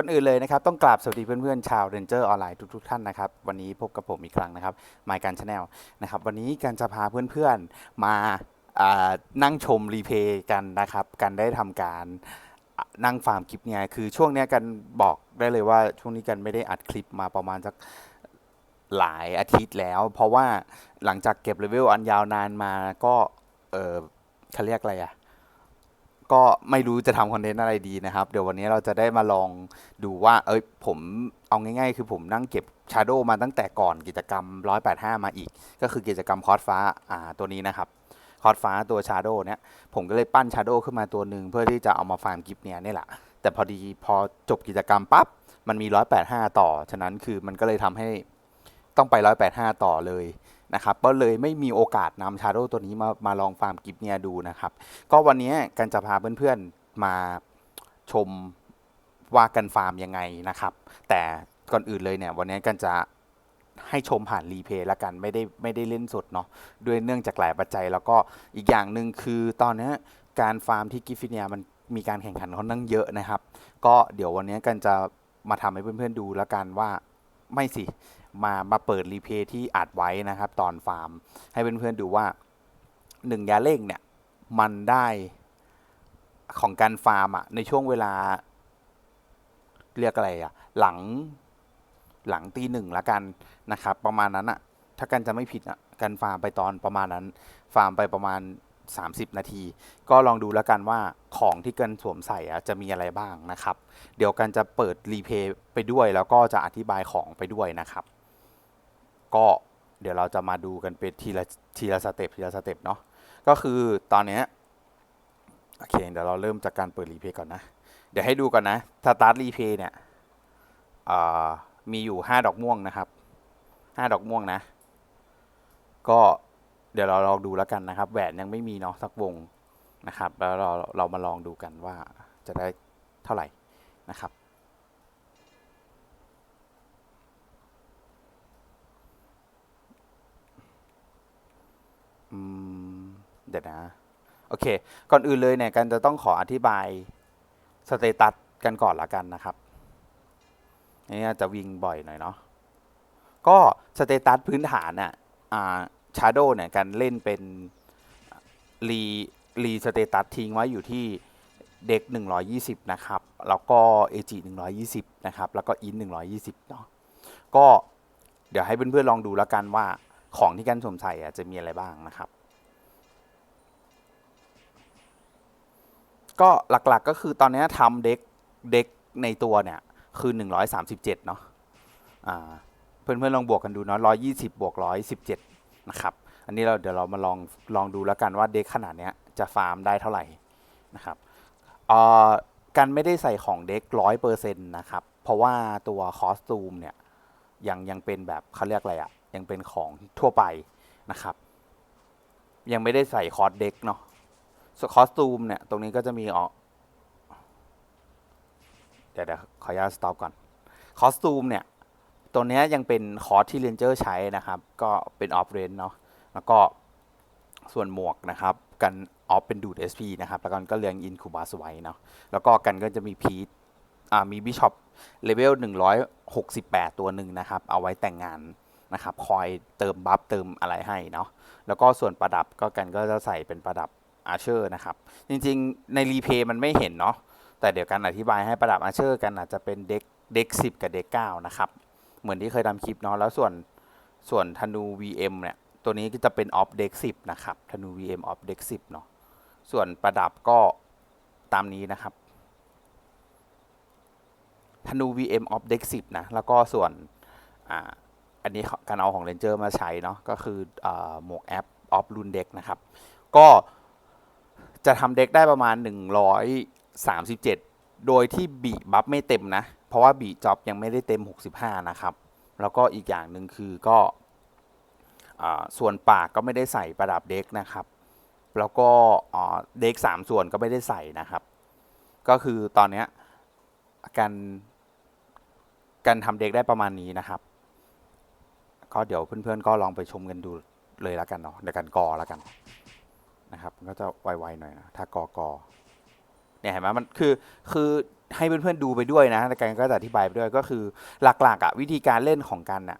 ก่อนอื่นเลยนะครับ ต้องกราบสวัสดีเพื่อนๆ ชาวเรนเจอร์ออนไลน์ทุกๆท่านนะครับ วันนี้พบกับผมอีกครั้งนะครับมายการชาแนลนะครับ วันนี้การจะพาเพื่อนๆ มาอ่านั่งชมรีเพย์กันนะครับ กันได้ทำการนั่งฟาร์มคลิปเนี่ยคือช่วงนี้กันบอกได้เลยว่าช่วงนี้กันไม่ได้อัดคลิปมาประมาณสักหลายอาทิตย์แล้ว เพราะว่าหลังจากเก็บเลเวลอันยาวนานมาก็เออเขาเรียกอะไรอะ ก็ไม่รู้จะทำคอนเทนต์อะไรดีนะครับ เดี๋ยววันนี้เราจะได้มาลองดูว่า เอ้ยผมเอาง่ายๆ คือผมนั่งเก็บชาโดมาตั้งแต่ก่อนกิจกรรม 185 มาอีก ก็คือกิจกรรมคอร์สฟ้าอ่าตัวนี้นะครับคอร์สฟ้าตัวชาโดเนี้ยผมก็เลยปั้นชาโดขึ้นมาตัวหนึ่งเพื่อที่จะเอามาฟาร์มกิฟต์เนี่ยนี่แหละ แต่พอดีพอจบกิจกรรมปั๊บมันมี 185 ต่อ ฉะนั้นคือมันก็เลยทำให้ต้องไป 185 ต่อเลย นะครับก็เลยไม่มีโอกาสนำชาโดตัวนี้มามาลองฟาร์มกิฟเนียดูนะครับ ก็วันนี้กันจะพาเพื่อนๆมาชมว่ากันฟาร์มยังไงนะครับ แต่ก่อนอื่นเลยเนี่ยวันนี้กันจะให้ชมผ่านรีเพย์ละกันไม่ได้ไม่ได้เล่นสดเนาะด้วยเนื่องจากหลายปัจจัย แล้วก็อีกอย่างหนึ่งคือตอนนี้การฟาร์มที่กิฟฟิเนียมันมีการแข่งขันค่อนข้างเยอะนะครับ ก็เดี๋ยววันนี้กันจะมาทำให้เพื่อนๆดูละกันว่าไม่สิ มามาเปิดรีเพย์ที่อัดไว้นะครับตอนฟาร์ม ให้เพื่อนๆดูว่าหนึ่งยาเล่งเนี่ยมันได้ของการฟาร์มอะในช่วงเวลา เรียกอะไรอะหลังหลังตีหนึ่งละกันนะครับ ประมาณนั้นอะถ้ากันจะไม่ผิดอะกันฟาร์มไปตอนประมาณนั้น ฟาร์มไปประมาณ 30 นาที ก็ลองดูแล้วกันว่าของที่กันสวมใส่อะจะมีอะไรบ้างนะครับ เดี๋ยวกันจะเปิดรีเพย์ไปด้วย แล้วก็จะอธิบายของไปด้วยนะครับ ก็เดี๋ยวเราจะมาดูกันเป็นทีละทีละสเต็ปทีละสเต็ปเนาะก็คือตอนเนี้ยโอเคเดี๋ยวเราเริ่มจากการเปิดรีเพย์ก่อนนะ เดี๋ยวให้ดูก่อนนะสตาร์ทรีเพย์เนี่ยมีอยู่ห้าดอกม่วงนะครับห้าดอกม่วงนะ ก็เดี๋ยวเราลองดูแล้วกันนะครับแหวนยังไม่มีเนาะสักวงนะครับ แล้วเราเรามาลองดูกันว่าจะได้เท่าไหร่นะครับ เดี๋ยวนะ โอเค ก่อนอื่นเลยเนี่ยกันจะต้องขออธิบายสเตตัสกันก่อนละกันนะครับนนี้อาจจะวิ่งบ่อยหน่อยเนาะก็สเตตัสพื้นฐานน่ะอ่าชาโดเนี่ยกันเล่นเป็นรีรีสเตตัสทิ้งไว้อยู่ที่เด็ก 120 นะครับ แล้วก็เอจิ120 นะครับ แล้วก็อิน 120 เนาะก็เดี๋ยวให้เพื่อนๆลองดูแล้วกันว่า ของที่กันสวมใส่อะจะมีอะไรบ้างนะครับ ก็หลักๆก็คือตอนนี้ทำเด็กเด็กในตัวเนี่ยคือ 137 เนาะอ่าเพื่อนๆลองบวกกันดูเนาะ120 บวก 117 นะครับ อันนี้เราเดี๋ยวเรามาลองลองดูแล้วกันว่าเด็กขนาดเนี้ยจะฟาร์มได้เท่าไหร่นะครับกันไม่ได้ใส่ของเด็กร้อยเปอร์เซ็นต์นะครับ เพราะว่าตัวคอสตูมเนี่ยยังยังเป็นแบบเขาเรียกอะไรอะ ยังเป็นของทั่วไปนะครับ ยังไม่ได้ใส่คอร์สเด็กเนาะคอสตูมเนี่ยตรงนี้ก็จะมีออกเดี๋ยวเดี๋ยวขออนุญาตสต็อปก่อนคอสตูมเนี่ยตัวนี้ยยังเป็นคอร์สที่เรนเจอร์ใช้นะครับ ก็เป็นออฟเรนเนาะแล้วก็ส่วนหมวกนะครับ กันออฟเป็นดูด SP นะครับ แล้วกันก็เรียงอินคูบัสไว้เนาะแล้วก็กันก็จะมีพีทอ่ามีบิชอปเลเวล168 ตัวหนึ่งนะครับ เอาไว้แต่งงาน นะครับคอยเติมบัฟเติมอะไรให้เนาะแล้วก็ส่วนประดับก็กันก็จะใส่เป็นประดับอาเชอร์นะครับ จริงๆ ในรีเพย์มันไม่เห็นเนาะแต่เดี๋ยวกันอธิบายให้ประดับอาเชอร์กันอาจจะเป็นเด็กเด็กสิบกับเด็กเก้านะครับ เหมือนที่เคยทำคลิปเนาะแล้วส่วนส่วนธนู VM เนี่ยตัวนี้ก็จะเป็นออฟเด็กสิบนะครับธนู VM ออฟเด็กสิบเนาะส่วนประดับก็ตามนี้นะครับธนู VM ออฟเด็กสิบนะแล้วก็ส่วน อันนี้การเอาของเรนเจอร์มาใช้เนาะก็คือหมวกแอปออฟรุนเด็กนะครับ ก็จะทำเด็กได้ประมาณ 137 โดยที่บีบัฟไม่เต็มนะ เพราะว่าบีจ็อบยังไม่ได้เต็ม 65 นะครับ แล้วก็อีกอย่างหนึ่งคือก็ส่วนปากก็ไม่ได้ใส่ประดับเด็กนะครับ แล้วก็เด็ก3ส่วนก็ไม่ได้ใส่นะครับ ก็คือตอนเนี้ยการการทำเด็กได้ประมาณนี้นะครับ ก็เดี๋ยวเพื่อนๆก็ลองไปชมกันดูเลยล้วกันเนาะเดี๋ยวกันกอล้วกันนะครับมันก็จะไวๆหน่อยนะถ้ากอกอเนี่ยเห็นไหมมันคือคือให้เพื่อนๆดูไปด้วยนะแต่กันก็จะอธิบายไปด้วยก็คือหลักๆอะวิธีการเล่นของกันน่ะ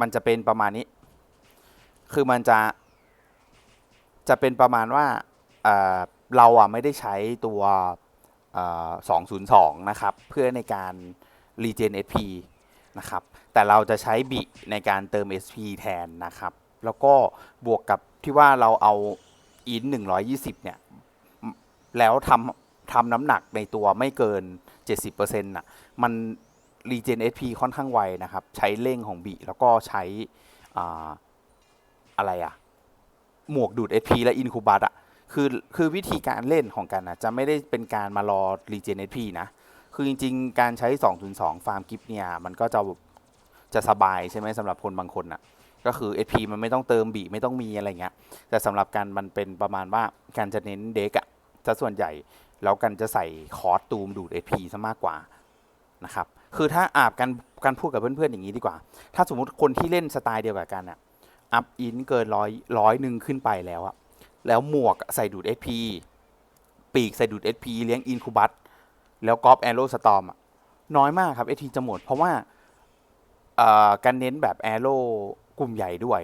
มันจะเป็นประมาณนี้ คือมันจะจะเป็นประมาณว่าเออเราอะไม่ได้ใช้ตัวสองศูนย์สองนะครับ เพื่อในการ regen SP นะครับ แต่เราจะใช้บิในการเติม SP แทนนะครับ แล้วก็บวกกับที่ว่าเราเอาอิน120 เนี่ย แล้วทำทำน้ำหนักในตัวไม่เกิน 70%น่ะ มัน regen SP ค่อนข้างไวนะครับ ใช้เร่งของบิแล้วก็ใช้อ่าอะไรอะหมวกดูด SP และอินคูบัตอะคือคือวิธีการเล่นของกันนะจะไม่ได้เป็นการมารอ regen SP นะ คือจริง ๆ การใช้ 202 ฟาร์มกิฟเนี่ย มันก็จะ จะสบายใช่ไหมสำหรับคนบางคนน่ะก็คือ SP มันไม่ต้องเติมบีไม่ต้องมีอะไรเงี้ยแต่สำหรับการมันเป็นประมาณว่าการจะเน้นเด็กอะจะส่วนใหญ่แล้วกันจะใส่คอร์สตูมดูด SP ซะมากกว่านะครับคือถ้าอาบกันการพูดกับเพื่อนๆอย่างนี้ดีกว่า ถ้าสมมุติคนที่เล่นสไตล์เดียวกับกันอะอัพอินเกินร้อยร้อยหนึ่งขึ้นไปแล้วอะแล้วหมวกใส่ดูด SP ปีกใส่ดูด SP เลี้ยงอินคูบัตแล้วกอล์ฟแอโรสตอมน้อยมากครับเอทีจะหมดเพราะว่า การเน้นแบบแอโร่กลุ่มใหญ่ด้วย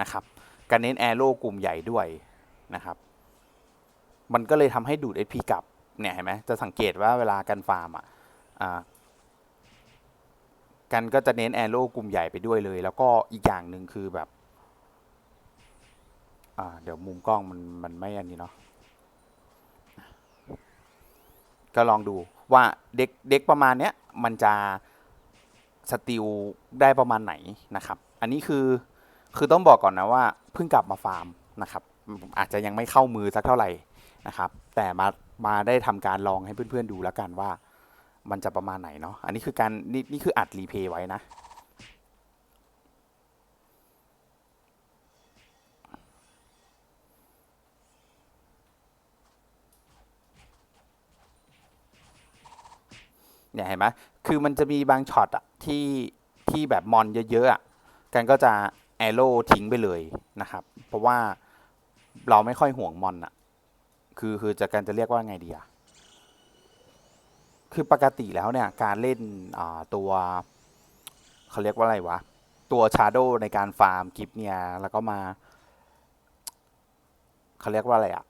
นะครับการเน้นแอโร่กลุ่มใหญ่ด้วยนะครับ มันก็เลยทำให้ดูด SP กลับเนี่ยเห็นไหมจะสังเกตว่าเวลาการฟาร์มอะกันก็จะเน้นแอโร่กลุ่มใหญ่ไปด้วยเลย แล้วก็อีกอย่างหนึ่งคือแบบอ่าเดี๋ยวมุมกล้องมันมันไม่อันนี้เนาะก็ลองดูว่าเด็กเด็กประมาณเนี้ยมันจะ สติลได้ประมาณไหนนะครับ อันนี้คือคือต้องบอกก่อนนะว่าเพิ่งกลับมาฟาร์มนะครับ อาจจะยังไม่เข้ามือสักเท่าไหร่นะครับ แต่มามาได้ทำการลองให้เพื่อนๆดูแล้วกันว่า มันจะประมาณไหนเนาะอันนี้คือการนี่นี่คืออัดรีเพย์ไว้นะ เนี่ยเห็นไหมคือมันจะมีบางช็อตอะที่ที่แบบมอนเยอะๆอะกันก็จะแอโร่ทิ้งไปเลยนะครับ เพราะว่าเราไม่ค่อยห่วงมอนอะคือคือจะกันจะเรียกว่าไงดีอะคือปกติแล้วเนี่ยการเล่นอ่าตัวเขาเรียกว่าอะไรวะ ตัวชาร์โดในการฟาร์มกิฟเนี่ยแล้วก็มาเขาเรียกว่าอะไรอะ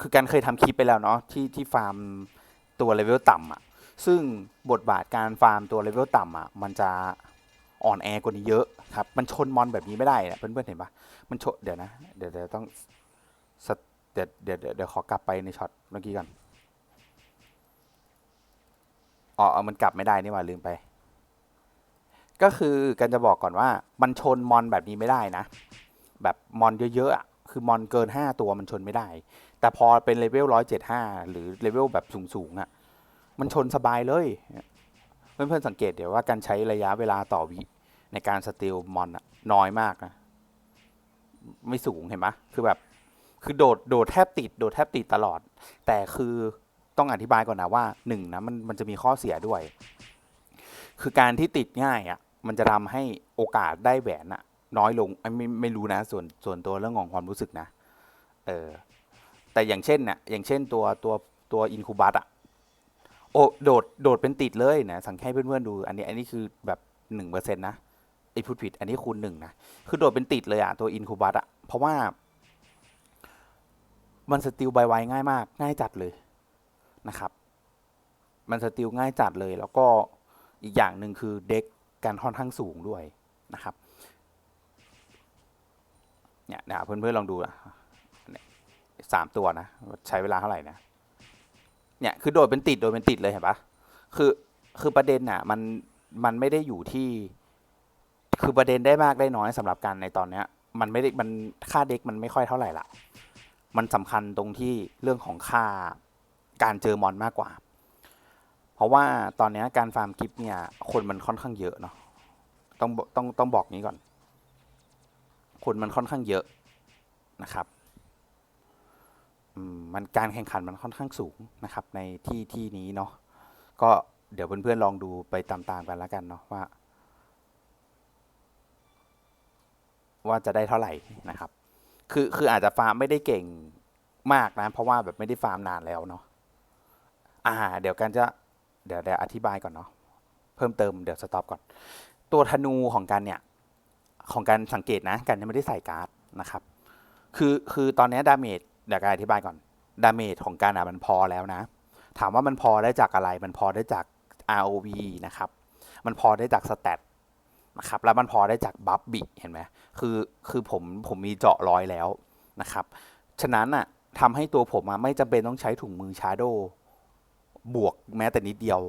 คือกันเคยทำคลิปไปแล้วเนาะที่ที่ฟาร์มตัวเลเวลต่ำอะ ซึ่งบทบาทการฟาร์มตัวเลเวลต่ำอะมันจะอ่อนแอกว่านี้เยอะครับ มันชนมอนแบบนี้ไม่ได้นะเพื่อนๆเห็นปะมันชนเดี๋ยวนะ เดี๋ยวเดี๋ยวต้องเดี๋ยวเดี๋ยวเดี๋ยวเดี๋ยวขอกลับไปในช็อตเมื่อกี้ก่อนอ๋อเอามันกลับไม่ได้นี่ว่าลืมไป ก็คือกันจะบอกก่อนว่า มันชนมอนแบบนี้ไม่ได้นะ แบบมอนเยอะๆอะคือมอนเกินห้าตัวมันชนไม่ได้ แต่พอเป็นเลเวลร้อยเจ็ดห้าหรือเลเวลแบบสูงๆอะ มันชนสบายเลย เพื่อนๆสังเกตเดี๋ยวว่าการใช้ระยะเวลาต่อวิ ในการสติลมอนน้อยมากนะ ไม่สูงเห็นไหมคือแบบคือโดดโดดแทบติด โดดแทบติดตลอด แต่คือต้องอธิบายก่อนนะว่าหนึ่งนะมันมันจะมีข้อเสียด้วย คือการที่ติดง่ายอะมันจะทำให้โอกาสได้แหวนอะน้อยลงไม่ไม่ไม่รู้นะ ส่วนส่วนตัวเรื่องของความรู้สึกนะ เออ แต่อย่างเช่นเนี่ยอย่างเช่นตัวตัวตัวอินคูบัตอะ โอ้โดดโดดเป็นติดเลยนะ สังให้เพื่อนๆดู อันนี้อันนี้คือแบบหนึ่งเปอร์เซ็นต์นะไอพูดผิด อันนี้คูณหนึ่งนะ คือโดดเป็นติดเลยอะตัวอินคูบัตอะเพราะว่า มันสติลใบไวง่ายมาก ง่ายจัดเลยนะครับ มันสติลง่ายจัดเลย แล้วก็อีกอย่างหนึ่งคือเด็กการค่อนข้างสูงด้วยนะครับเนี่ยนะเพื่อนๆลองดูนะสามตัวนะ ใช้เวลาเท่าไหร่นะ เนี่ยคือโดดเป็นติดโดดเป็นติดเลยเห็นปะคือคือประเด็นน่ะมันมันไม่ได้อยู่ที่ คือประเด็นได้มากได้น้อยสำหรับการในตอนเนี้ย มันไม่ได้มันค่าเด็กมันไม่ค่อยเท่าไหร่ละมันสำคัญตรงที่เรื่องของค่าการเจอมอนมากกว่า เพราะว่าตอนนี้การฟาร์มกิฟต์เนี่ย คนมันค่อนข้างเยอะเนาะต้องต้องต้องบอกนี้ก่อน คนมันค่อนข้างเยอะนะครับ มันการแข่งขันมันค่อนข้างสูงนะครับ ในที่ที่นี้เนาะก็เดี๋ยวเพื่อนๆลองดูไปตามๆกันแล้วกันเนาะว่า ว่าจะได้เท่าไหร่นะครับ คือคืออาจจะฟาร์มไม่ได้เก่งมากนะ เพราะว่าแบบไม่ได้ฟาร์มนานแล้วเนาะอ่า เดี๋ยวกันจะเดี๋ยวเดี๋ยวอธิบายก่อนเนาะเพิ่มเติมเดี๋ยวสต็อปก่อน ตัวธนูของกันเนี่ย ของการสังเกตนะ กันยังไม่ได้ใส่การ์ดนะครับ คือคือตอนนี้ดาเมจ ดี๋ยวกันอธิบายก่อนดาเมจของการอะมันพอแล้วนะ ถามว่ามันพอได้จากอะไร มันพอได้จาก ROV นะครับ มันพอได้จากสเตตนะครับ แล้วมันพอได้จากบัฟบิเห็นไหมคือคือผมผมมีเจาะร้อยแล้วนะครับ ฉะนั้นอะทำให้ตัวผมอะไม่จำเป็นต้องใช้ถุงมือชาร์โดบวกแม้แต่นิดเดียว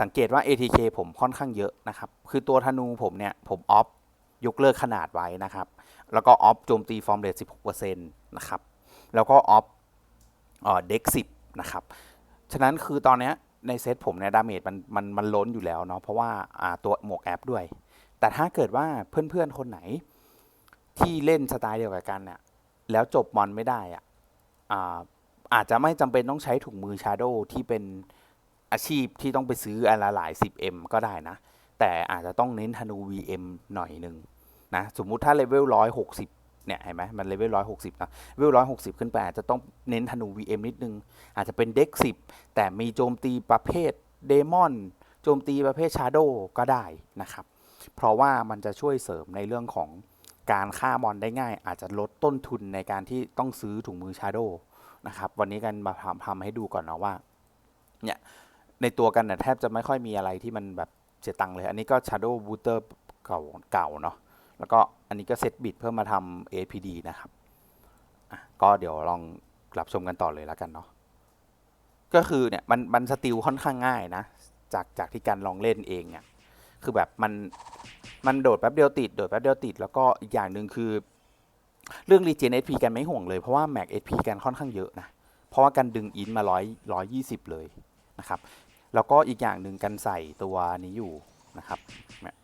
สังเกตว่า ATK ผมค่อนข้างเยอะนะครับ คือตัวธนูผมเนี่ย ผมออฟยกเลิกขนาดไว้นะครับ แล้วก็ออฟโจมตีฟอร์มเรท16%นะครับ แล้วก็ออฟเด็ก10นะครับ ฉะนั้นคือตอนนี้ในเซตผมเนี่ยดาเมจมันมันมันล้นอยู่แล้วเนาะเพราะว่าาตัวหมวกแอปด้วย แต่ถ้าเกิดว่าเพื่อนๆ คนไหนที่เล่นสไตล์เดียวกับกันเนี่ยแล้วจบมอนไม่ได้อะอาอาจจะไม่จำเป็นต้องใช้ถุงมือชาโดที่เป็นอาชีพที่ต้องไปซื้ออนละหลาย 10M ก็ได้นะ แต่อาจจะต้องเน้นธนู VM หน่อยหนึ่งนะ สมมุติถ้าเลเวล160 เนี่ยเห็นไหมมันเลเวล160นะเลเวล160ขึ้นไปอาจจะต้องเน้นธนู VM นิดนึง อาจจะเป็นเด็ก10แต่มีโจมตีประเภทเดมอนโจมตีประเภทชาโดก็ได้นะครับ เพราะว่ามันจะช่วยเสริมในเรื่องของการฆ่ามอนได้ง่าย อาจจะลดต้นทุนในการที่ต้องซื้อถุงมือชาโดนะครับ วันนี้กันมาทำทำให้ดูก่อนนะว่าเนี่ยในตัวกันเนี่ยแทบจะไม่ค่อยมีอะไรที่มันแบบเสียตังค์เลย อันนี้ก็ Shadow Booster เก่าเก่าเนาะ แล้วก็อันนี้ก็เซตบิดเพื่อมาทำ APD นะครับก็เดี๋ยวลองรับชมกันต่อเลยแล้วกันเนาะก็คือเนี่ยมันมันสติลค่อนข้างง่ายนะ จากจากที่การลองเล่นเองเนี่ยคือแบบมันมันโดดแป๊บเดียวติด โดดแป๊บเดียวติด แล้วก็อีกอย่างหนึ่งคือ เรื่องรีเจน SP กันไม่ห่วงเลย เพราะว่าแม็ก SP กันค่อนข้างเยอะนะ เพราะว่าการดึงอินมาร้อยร้อยยี่สิบเลยนะครับ แล้วก็อีกอย่างหนึ่งกันใส่ตัวนี้อยู่นะครับเนี่ย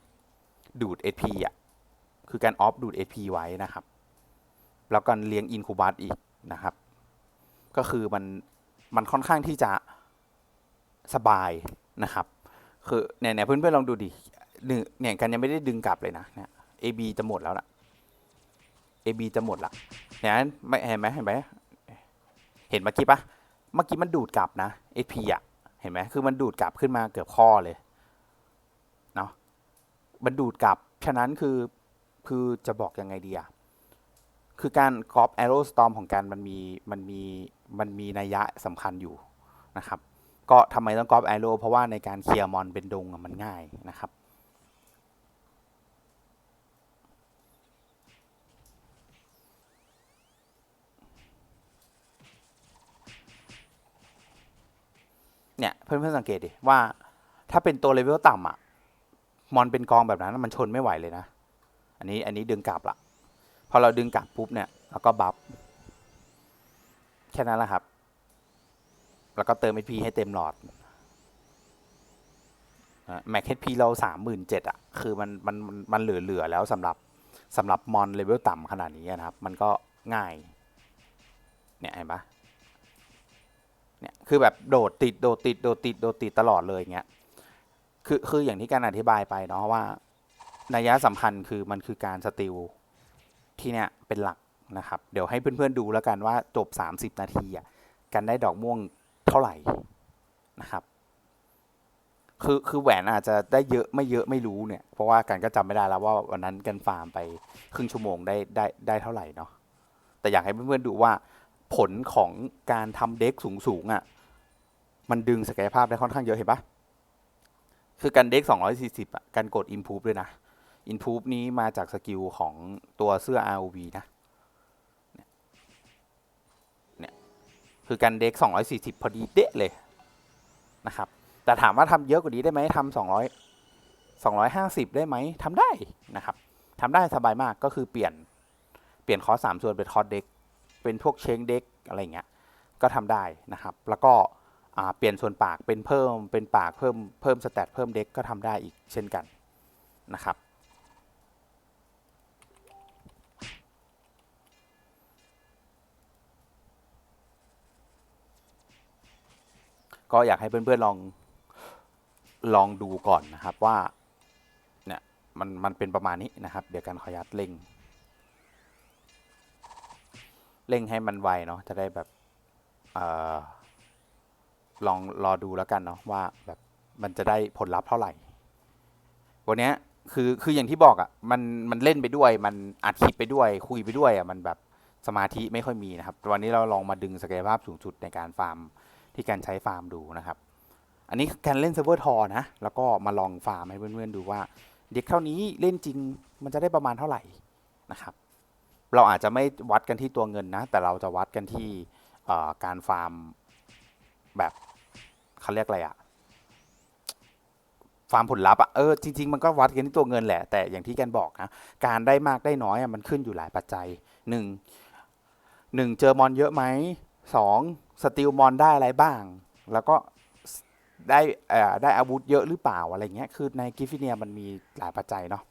ดูด SP อะ คือการออฟดูด SP ไว้นะครับ แล้วกันเลี้ยงอินคูบัตอีกนะครับ ก็คือมันมันค่อนข้างที่จะสบายนะครับ คือเนี่ยเนี่ยเพื่อนๆลองดูดิหนึ่งเนี่ยกันยังไม่ได้ดึงกลับเลยนะเนี่ย AB จะหมดแล้วนะ AB จะหมดละเนี่ยไม่เห็นไหมเห็นไหมเห็นเมื่อกี้ปะเมื่อกี้มันดูดกลับนะ SP อะเห็นไหมคือมันดูดกลับขึ้นมาเกือบข้อเลยเนาะมันดูดกลับ ฉะนั้นคือ คือจะบอกยังไงดีอะคือการกรอบแอโรสตอมของการมันมีมันมีมันมีนัยยะสำคัญอยู่นะครับ ก็ทำไมต้องกรอบแอโรเพราะว่าในการเคลียร์มอนเป็นดงมันง่ายนะครับเนี่ยเพื่อนๆสังเกตดิว่าถ้าเป็นตัวเลเวลต่ำอะมอนเป็นกองแบบนั้นมันชนไม่ไหวเลยนะ อันนี้อันนี้ดึงกลับละพอเราดึงกลับปุ๊บเนี่ยเราก็บัฟแค่นั้นแหละครับ แล้วก็เติม HP ให้เต็มหลอดแม็กเฮดพีเราสามหมื่นเจ็ดอะคือมันมันมันเหลือเหลือแล้วสำหรับสำหรับมอนเลเวลต่ำขนาดนี้นะครับ มันก็ง่ายเนี่ยเห็นปะเนี่ยคือแบบโดดติดโดดติดโดดติดโดดติดตลอดเลยอย่างเงี้ยคือคืออย่างที่การอธิบายไปเนาะว่า นัยยะสำคัญคือมันคือการสติลที่เนี่ยเป็นหลักนะครับ เดี๋ยวให้เพื่อนๆดูแล้วกันว่าจบ 30 นาทีอะกันได้ดอกม่วงเท่าไหร่นะครับ คือคือแหวนอาจจะได้เยอะไม่เยอะไม่รู้เนี่ย เพราะว่ากันก็จำไม่ได้แล้วว่าวันนั้นกันฟาร์มไปครึ่งชั่วโมงได้ได้ได้เท่าไหร่เนาะแต่อยากให้เพื่อนๆดูว่าผลของการทำเด็กสูงๆอะมันดึงศักยภาพได้ค่อนข้างเยอะเห็นปะคือการเด็ก240อะการกด improve ด้วยนะ improve นี้มาจากสกิลของตัวเสื้อ ROV นะ เนี่ย คือการเด็ก 240 พอดีเดะเลยนะครับ แต่ถามว่าทำเยอะกว่านี้ได้ไหมทำ200 250 ได้ไหมทำได้นะครับทำได้สบายมากก็คือเปลี่ยนเปลี่ยนคอสสามส่วนเป็นคอสเด็กเป็นพวกเชงเด็กอะไรเงี้ยก็ทำได้นะครับ แล้วก็เปลี่ยนส่วนปากเป็นเพิ่มเป็นปากเพิ่มเพิ่มสแตทเพิ่มเด็กก็ทำได้อีกเช่นกันนะครับ ก็อยากให้เพื่อนๆลองลองดูก่อนนะครับว่าเนี่ยมันมันเป็นประมาณนี้นะครับ เดี๋ยวกันขออนุญาตเร่งเร่งให้มันไวเนาะจะได้แบบออลองรอดูแล้วกันเนาะว่าแบบมันจะได้ผลลัพธ์เท่าไหร่ วันเนี้ยคือคืออย่างที่บอกอะ่ะมันมันเล่นไปด้วยมันอัดคลิปไปด้วยคุยไปด้วยอะ่ะมันแบบสมาธิไม่ค่อยมีนะครับวันนี้เราลองมาดึงศักยภาพสูงสุดในการฟาร์ม ที่การใช้ฟาร์มดูนะครับ อันนี้การเล่นเซิร์ฟเวอร์ทอนะ แล้วก็มาลองฟาร์มให้เพื่อนๆดูว่า เด็กเท่านี้เล่นจริงมันจะได้ประมาณเท่าไหร่นะครับ เราอาจจะไม่วัดกันที่ตัวเงินนะ แต่เราจะวัดกันที่การฟาร์มแบบเขาเรียกอะไรอะฟาร์มผลลัพธ์อะเออจริงๆมันก็วัดกันที่ตัวเงินแหละ แต่อย่างที่แกนบอกนะการได้มากได้น้อยอะมันขึ้นอยู่หลายปัจจัยหนึ่งหนึ่งเจอมอนเยอะไหม สองสติลมอนได้อะไรบ้าง แล้วก็ได้เอ่อได้อาวุธเยอะหรือเปล่าอะไรเงี้ยคือในกิฟฟิเนียมันมีหลายปัจจัยเนาะ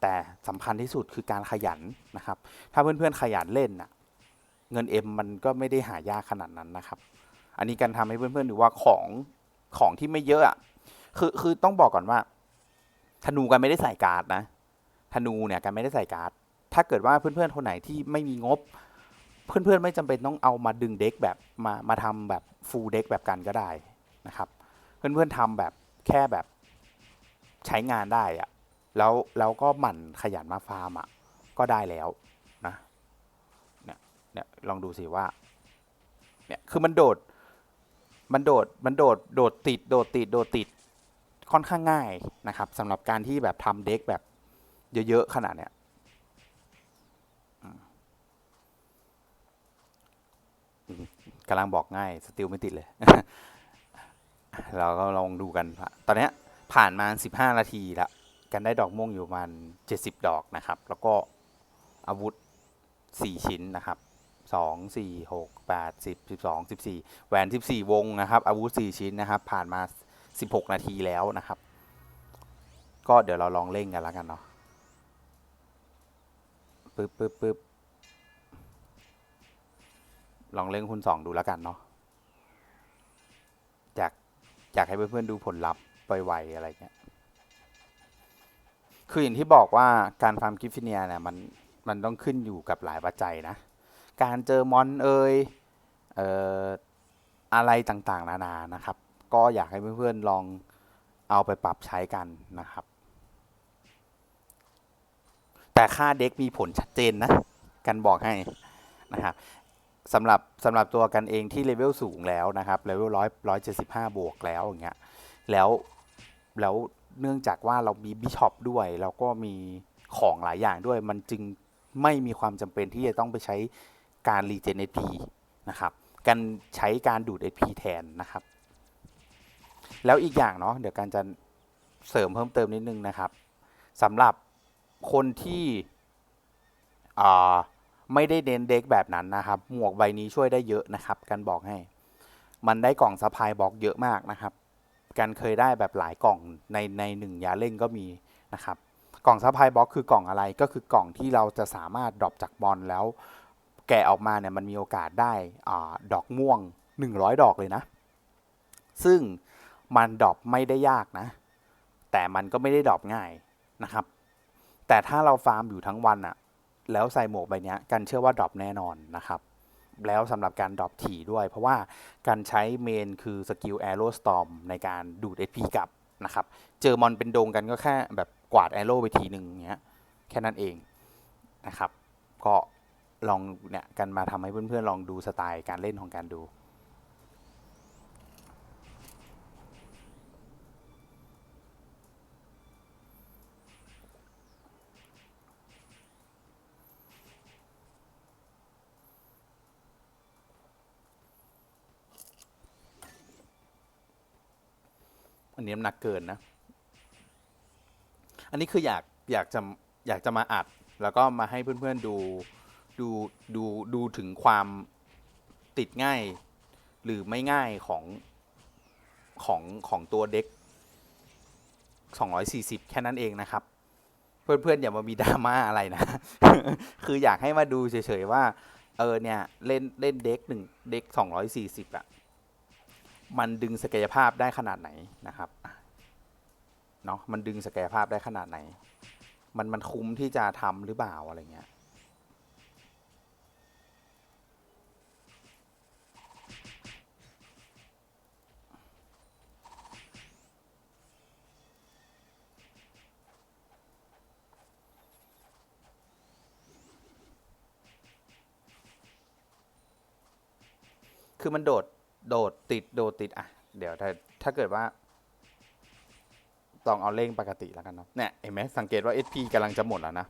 แต่สำคัญที่สุดคือการขยันนะครับ ถ้าเพื่อนๆขยันเล่นน่ะเงินเอ็มมันก็ไม่ได้หายากขนาดนั้นนะครับ อันนี้การทำให้เพื่อนๆดูว่าของของที่ไม่เยอะอะคือคือต้องบอกก่อนว่า ธนูกันไม่ได้ใส่การ์ดนะ ธนูเนี่ยกันไม่ได้ใส่การ์ดถ้าเกิดว่าเพื่อนๆคนไหนที่ไม่มีงบ เพื่อนๆไม่จำเป็นต้องเอามาดึงเด็กแบบมามาทำแบบฟูลเด็กแบบกันก็ได้นะครับ เพื่อนๆทำแบบแค่แบบใช้งานได้อะแล้วแล้วก็หมั่นขยันมาฟาร์มอะก็ได้แล้วนะเนี่ยเนี่ยลองดูสิว่าเนี่ยคือมันโดดมันโดดมันโดดโดดติดโดดติดโดดติดค่อนข้างง่ายนะครับสำหรับการที่แบบทำเด็กแบบเยอะๆขนาดเนี้ยอืมอืม กำลังบอกง่ายสติลไม่ติดเลย เราก็ลองดูกัน ตอนนี้ผ่านมาสิบห้านาทีแล้วกันได้ดอกม่วงอยู่ประมาณเจ็ดสิบดอกนะครับ แล้วก็อาวุธสี่ชิ้นนะครับสองสี่หกแปดสิบสิบสองสิบสี่แหวนสิบสี่วงนะครับ อาวุธสี่ชิ้นนะครับ ผ่านมาสิบหกนาทีแล้วนะครับ ก็เดี๋ยวเราลองเล่นกันแล้วกันเนาะปึ๊บปึ๊บปึ๊บ ลองเล่นคุณสองดูแล้วกันเนาะอยากอยากให้เพื่อนๆดูผลลัพธ์ไวๆอะไรเงี้ยคืออย่างที่บอกว่าการฟาร์มกิฟฟิเนียเนี่ยมันมันต้องขึ้นอยู่กับหลายปัจจัยนะ การเจอมอนเอยเอ่ออะไรต่างๆ นานานะครับ ก็อยากให้เพื่อนๆลองเอาไปปรับใช้กันนะครับ แต่ค่าเด็กมีผลชัดเจนนะ กันบอกให้นะครับ สำหรับสำหรับตัวกันเองที่เลเวลสูงแล้วนะครับเลเวลร้อยร้อยเจ็ดสิบห้าบวกแล้วอย่างเงี้ยแล้วแล้วเนื่องจากว่าเรามีบิชอปด้วยแล้วก็มีของหลายอย่างด้วย มันจึงไม่มีความจำเป็นที่จะต้องไปใช้การรีเจน HP นะครับการใช้การดูด HP แทนนะครับ แล้วอีกอย่างเนาะเดี๋ยวการจะเสริมเพิ่มเติมนิดนึงนะครับสำหรับคนที่อ่า ไม่ได้เน้นเด็กแบบนั้นนะครับ หมวกใบนี้ช่วยได้เยอะนะครับ กันบอกให้ มันได้กล่องสะพายบล็อกเยอะมากนะครับ กันเคยได้แบบหลายกล่องในในหนึ่งยาเล่นก็มีนะครับ กล่องซัพพลายบ็อกคือกล่องอะไรก็คือกล่องที่เราจะสามารถดรอปจากบอลแล้ว แกะออกมาเนี่ยมันมีโอกาสได้อดอกม่วง 100 ดอกเลยนะ ซึ่งมันดรอปไม่ได้ยากนะ แต่มันก็ไม่ได้ดรอปง่ายนะครับ แต่ถ้าเราฟาร์มอยู่ทั้งวันอะ แล้วใส่หมวกใบนี้กันเชื่อว่าดรอปแน่นอนนะครับ แล้วสำหรับการดรอปถี่ด้วย เพราะว่าการใช้เมนคือสกิล Arrow Storm ในการดูด HP กลับนะครับ เจอมอนเป็นโดงกันก็แค่แบบกวาดแอโร่ไปทีหนึ่งเงี้ยแค่นั้นเองนะครับ ก็ลองเนี่ยกันมาทำให้เพื่อนๆลองดูสไตล์การเล่นของการดู นนี้น้ำหนักเกินนะ อันนี้คืออยากอยากจะอยากจะมาอัด แล้วก็มาให้เพื่อนๆดูดูดูดูถึงความติดง่าย หรือไม่ง่ายของของของตัวเด็ก 240 แค่นั้นเองนะครับ เพื่อนๆอย่ามามีดราม่าอะไรนะ คืออยากให้มาดูเฉยๆว่า เออเนี่ย เล่นเล่นเด็กหนึ่งเด็ก240อะ มันดึงศักยภาพได้ขนาดไหนนะครับเนาะมันดึงศักยภาพได้ขนาดไหน มันมันคุ้มที่จะทำหรือเปล่าอะไรเงี้ยคือมันโดด โดดติดโดดติดอะ เดี๋ยวถ้าถ้าเกิดว่าลองเอาเร่งปกติแล้วกันเนาะเนี่ยเห็นไหมสังเกตว่า SP กำลังจะหมดแล้วนะ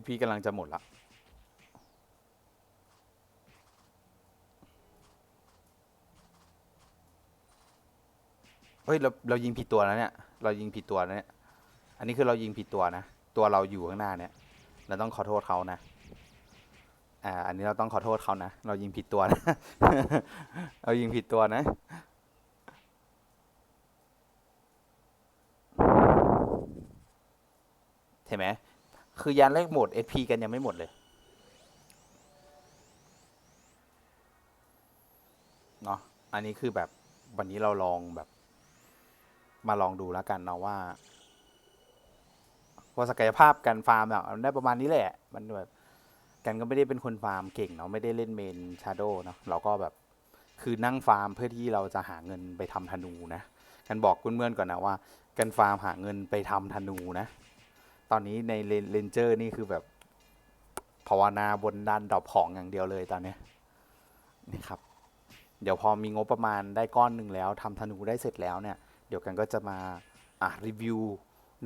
SP กำลังจะหมดละเฮ้ยเราเรายิงผิดตัวแล้วเนี่ย เรายิงผิดตัวแล้วเนี่ย อันนี้คือเรายิงผิดตัวนะ ตัวเราอยู่ข้างหน้าเนี่ย เราต้องขอโทษเขานะ อ่าอันนี้เราต้องขอโทษเขานะ เรายิงผิดตัวนะ เรายิงผิดตัวนะ เห็นไหม คือยานเลขหมด SP กันยังไม่หมดเลย เนาะอันนี้คือแบบวันนี้เราลองแบบ มาลองดูแล้วกันเนาะว่าว่าศักยภาพการฟาร์มเนี่ยมันได้ประมาณนี้แหละ มันแบบ กันก็ไม่ได้เป็นคนฟาร์มเก่งเนาะไม่ได้เล่นเมนชาโดเนาะเราก็แบบคือนั่งฟาร์มเพื่อที่เราจะหาเงินไปทำธนูนะกันบอกเพื่อนๆก่อนนะว่า กันฟาร์มหาเงินไปทำธนูนะ ตอนนี้ในเลนเจอร์นี่คือแบบภาวนาบนดันดอปของอย่างเดียวเลยตอนนี้นี่ครับ เดี๋ยวพอมีงบประมาณได้ก้อนหนึ่งแล้วทำธนูได้เสร็จแล้วเนี่ย เดี๋ยวกันก็จะมาอะรีวิว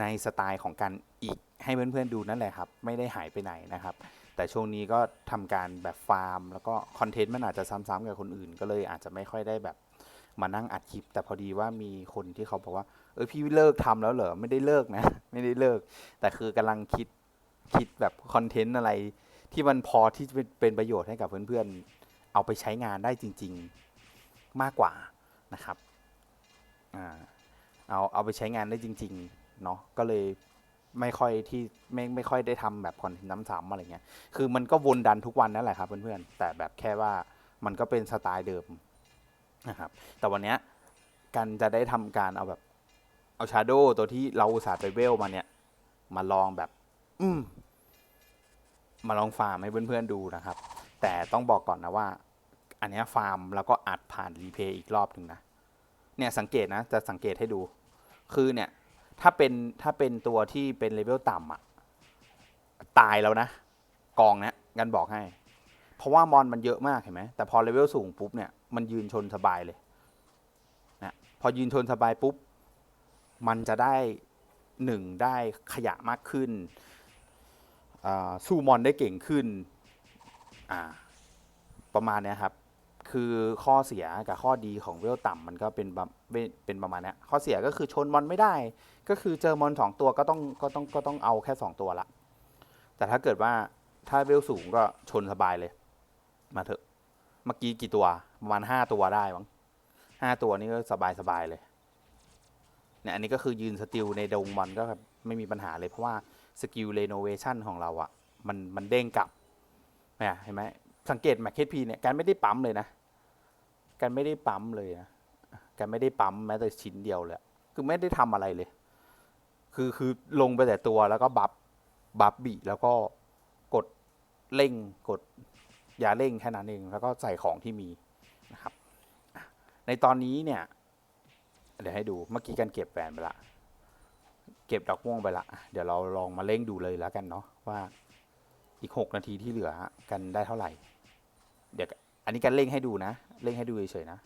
ในสไตล์ของกันอีกให้เพื่อนๆดูนั่นแหละครับ ไม่ได้หายไปไหนนะครับ แต่ช่วงนี้ก็ทำการแบบฟาร์ม แล้วก็คอนเทนต์มันอาจจะซ้ำๆกับคนอื่น ก็เลยอาจจะไม่ค่อยได้แบบมานั่งอัดคลิป แต่พอดีว่ามีคนที่เขาบอกว่า เออพี่เลิกทำแล้วเหรอไม่ได้เลิกนะ ไม่ได้เลิก แต่คือกำลังคิดคิดแบบคอนเทนต์อะไร ที่มันพอที่จะเป็นเป็นประโยชน์ให้กับเพื่อนๆ เอาไปใช้งานได้จริง ๆมากกว่านะครับอ่าเอาเอาไปใช้งานได้จริง ๆ เนาะก็เลย ไม่ค่อยที่ไม่ไม่ค่อยได้ทำแบบคอนเทนต์ซ้ำๆอะไรเงี้ย คือมันก็วนดันทุกวันนั่นแหละครับเพื่อนๆ แต่แบบแค่ว่ามันก็เป็นสไตล์เดิมนะครับ แต่วันเนี้ยกันจะได้ทำการเอาแบบเอาชาโดตัวที่เราอุตส่าห์ไปเวลมาเนี่ย มาลองแบบ อืมมาลองฟาร์มให้เพื่อนๆดูนะครับ แต่ต้องบอกก่อนนะว่า อันนี้ฟาร์มแล้วก็อัดผ่านรีเพย์อีกรอบหนึ่งนะ เนี่ยสังเกตนะ จะสังเกตให้ดู คือเนี่ย ถ้าเป็นถ้าเป็นตัวที่เป็นเลเวลต่ำอะตายแล้วนะ กองเนี้ยกันบอกให้ เพราะว่ามอนมันเยอะมากเห็นไหมแต่พอเลเวลสูงปุ๊บเนี่ยมันยืนชนสบายเลยนะพอยืนชนสบายปุ๊บ มันจะได้หนึ่งได้ขยะมากขึ้น สู้มอนได้เก่งขึ้น ประมาณเนี้ยครับ คือข้อเสียกับข้อดีของเวลต่ำมันก็เป็นเป็นประมาณนี้ข้อเสียก็คือชนมอนไม่ได้ ก็คือเจอมอนสองตัวก็ต้องก็ต้องก็ต้องเอาแค่สองตัวละ แต่ถ้าเกิดว่าถ้าเวลสูงก็ชนสบายเลย มาเถอะ เมื่อกี้กี่ตัว ประมาณห้าตัวได้มั้งห้าตัวนี่ก็สบายสบายเลยเนี่ยอันนี้ก็คือยืนสติลในดงมอนก็ไม่มีปัญหาเลยเพราะว่าสกิลเรโนเวชันของเราอะ่ะมันมันเด้งกลับเนี่ยเห็นไหมสังเกตแมคเคพีเนี่ยการไม่ได้ปั๊มเลยนะ การไม่ได้ปั๊มเลยนะการไม่ได้ปั๊มแม้แต่ชิ้นเดียวเลยคือไม่ได้ทำอะไรเลย คือคือลงไปแต่ตัวแล้วก็บัฟบัฟบีแล้วก็กดเร่งกดยาเร่งแค่นั้นเองแล้วก็ใส่ของที่มีนะครับ ในตอนนี้เนี่ยเดี๋ยวให้ดูเมื่อกี้กันเก็บแหวนไปละ เก็บดอกม่วงไปละ เดี๋ยวเราลองมาเร่งดูเลยแล้วกันเนาะว่าอีกหกนาทีที่เหลือกันได้เท่าไหร่ เดี๋ยว อันนี้การเร่งให้ดูนะเร่งให้ดูเฉยๆนะ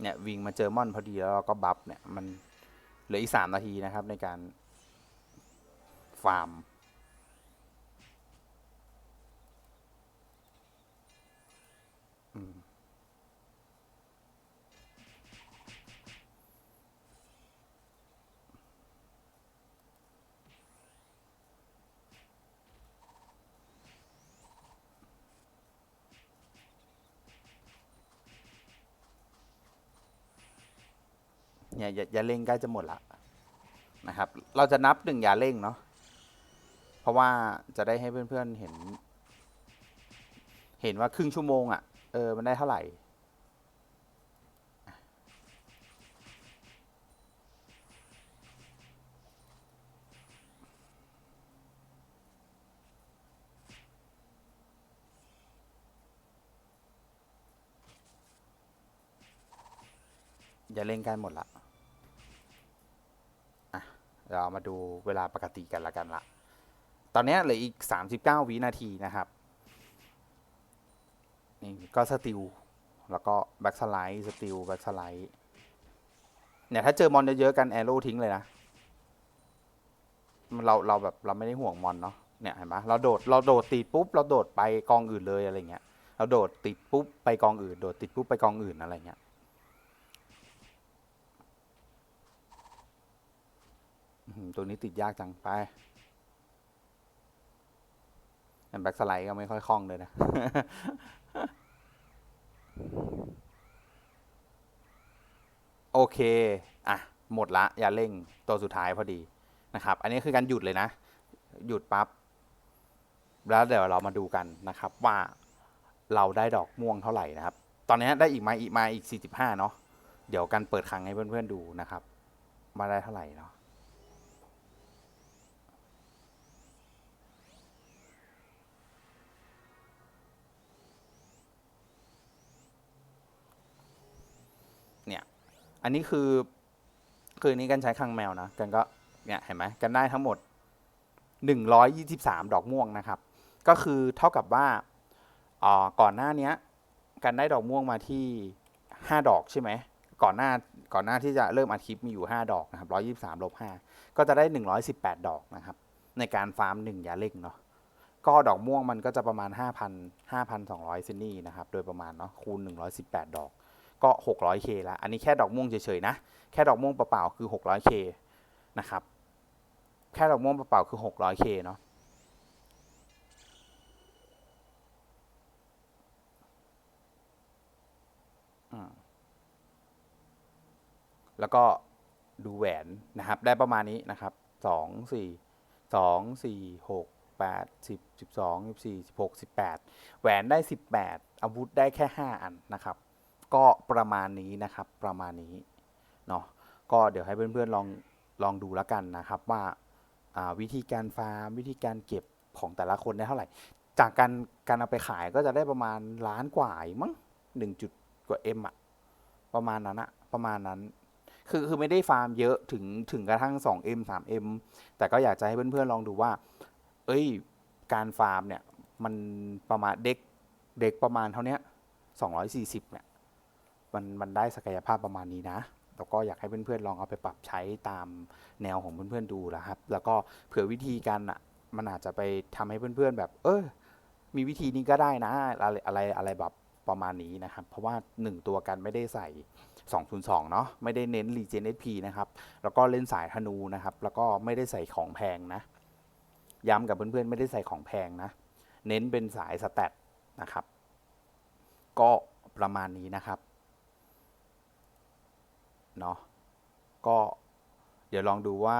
เนี่ยวิ่งมาเจอมอนพอดีแล้วเราก็บัฟเนี่ย มันเหลืออีกสามนาทีนะครับในการฟาร์ม เนี่ยยาเร่งใกล้จะหมดละนะครับ เราจะนับหนึ่งยาเร่งเนาะเพราะว่าจะได้ให้เพื่อนๆเห็น เห็นว่าครึ่งชั่วโมงอะ่ะเออมันได้เท่าไหร่อย่าเล่นกันหมดละ เดี๋ยวเรามาดูเวลาปกติกันละกันละ ตอนนี้เหลืออีก 39 วินาทีนะครับนี่ก็สติลแล้วก็แบ็กสไลด์สติลแบ็กสไลด์เนี่ยถ้าเจอมอนเยอะๆกันแอโร่ทิ้งเลยนะ เราเราแบบเราไม่ได้ห่วงมอนเนาะเนี่ยเห็นปะเราโดดเราโดดติดปุ๊บ เราโดดไปกองอื่นเลยอะไรเงี้ยเราโดดติดปุ๊บไปกองอื่น โดดติดปุ๊บไปกองอื่นอะไรเงี้ย อื้อหือ ตัวนี้ติดยากจังไปแบ็กสไลด์ก็ไม่ค่อยคล่องเลยนะ โอเค อะ หมดละ อย่าเร่งตัวสุดท้ายพอดีนะครับ อันนี้คือการหยุดเลยนะ หยุดปั๊บ แล้วเดี๋ยวเรามาดูกันนะครับ ว่าเราได้ดอกม่วงเท่าไหร่นะครับ ตอนนี้ได้อีกมาอีกมาอีก 45 เนาะ เดี๋ยวกันเปิดครั้งให้เพื่อนๆดูนะครับ มาได้เท่าไหร่เนาะ อันนี้คือ คืออนนี้กันใช้คลังแมวนะกันก็เนี่ยเห็นไหมกันได้ทั้งหมด 123 ดอกม่วงนะครับ ก็คือเท่ากับว่าอ่าก่อนหน้านี้กันได้ดอกม่วงมาที่ 5 ดอกใช่ไหมก่อนหน้าก่อนหน้าที่จะเริ่มอัดคลิปมีอยู่ 5 ดอกนะครับ123ลบ5ก็จะได้ 118 ดอกนะครับ ในการฟาร์ม 1 ยาเล่งเนาะก็ดอกม่วงมันก็จะประมาณ 5,000 5,200ซินนี่นะครับ โดยประมาณเนาะคูณ 118 ดอก ก็ 600k แล้วอันนี้แค่ดอกม่วงเฉยๆนะ แค่ดอกม่วงเปล่าๆคือ 600k นะครับ แค่ดอกม่วงเปล่าๆคือ 600k เนาะแล้วก็ดูแหวนนะครับ ได้ประมาณนี้นะครับสองสี่สองสี่หกแปดสิบสิบสองสิบสี่สิบหกสิบแปดแหวนได้สิบแปดอาวุธได้แค่ห้าอันนะครับ ก็ประมาณนี้นะครับประมาณนี้เนาะก็เดี๋ยวให้เพื่อนๆลองลองดูแล้วกันนะครับว่าาวิธีการฟาร์มวิธีการเก็บของแต่ละคนได้เท่าไหร่ จากการการเอาไปขายก็จะได้ประมาณล้านกว่ามั้งหนึ่งจุดกว่าเอ็มอะประมาณนั้นอะประมาณนั้น คือคือไม่ได้ฟาร์มเยอะถึงถึงกระทั่ง 2M 3M แต่ก็อยากจะให้เพื่อนๆลองดูว่า เอ้ยการฟาร์มเนี่ยมันประมาณเด็กเด็กประมาณเท่านี้ย240เนี่ย มันมันได้ศักยภาพประมาณนี้นะแล้วก็อยากให้เพื่อนๆลองเอาไปปรับใช้ตามแนวของเพื่อนๆดูนะครับ แล้วก็เผื่อวิธีการอะมันอาจจะไปทำให้เพื่อนๆแบบ เออ มีวิธีนี้ก็ได้นะ อะไรอะไรอะไรแบบประมาณนี้นะครับ เพราะว่า 1 ตัวกันไม่ได้ใส่ 202 เนาะไม่ได้เน้น Regen SP นะครับ แล้วก็เล่นสายธนูนะครับ แล้วก็ไม่ได้ใส่ของแพงนะ ย้ำกับเพื่อนๆ ไม่ได้ใส่ของแพงนะ เน้นเป็นสายสแตทนะครับ ก็ประมาณนี้นะครับ เนาะก็เดี๋ยวลองดูว่า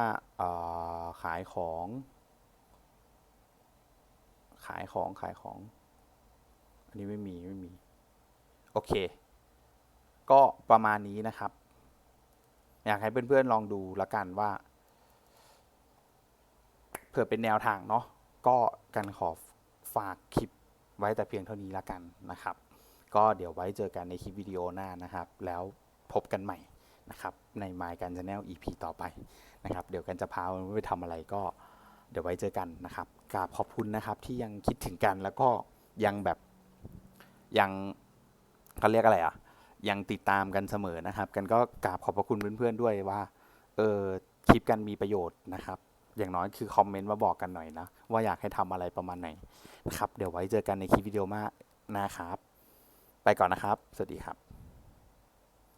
ขายของ ขายของขายของ อันนี้ไม่มี ไม่มี โอเค ก็ประมาณนี้นะครับ อยากให้เพื่อนๆลองดูละกันว่า เผื่อเป็นแนวทางเนาะก็กันขอฝากคลิปไว้แต่เพียงเท่านี้ละกันนะครับ ก็เดี๋ยวไว้เจอกันในคลิปวิดีโอหน้านะครับ แล้วพบกันใหม่ นะครับใน My กัน Channel EP ต่อไปนะครับ เดี๋ยวกันจะพาไปทำอะไรก็เดี๋ยวไว้เจอกันนะครับกราบขอบคุณนะครับที่ยังคิดถึงกันแล้วก็ยังแบบยังเขาเรียกอะไรอะยังติดตามกันเสมอนะครับ กันก็กราบขอบพระคุณเพื่อนๆด้วยว่าเออคลิปกันมีประโยชน์นะครับ อย่างน้อยคือคอมเมนต์มาบอกกันหน่อยนะ ว่าอยากให้ทำอะไรประมาณไหนนะครับ เดี๋ยวไว้เจอกันในคลิปวิดีโอมานะครับ ไปก่อนนะครับ สวัสดีครับ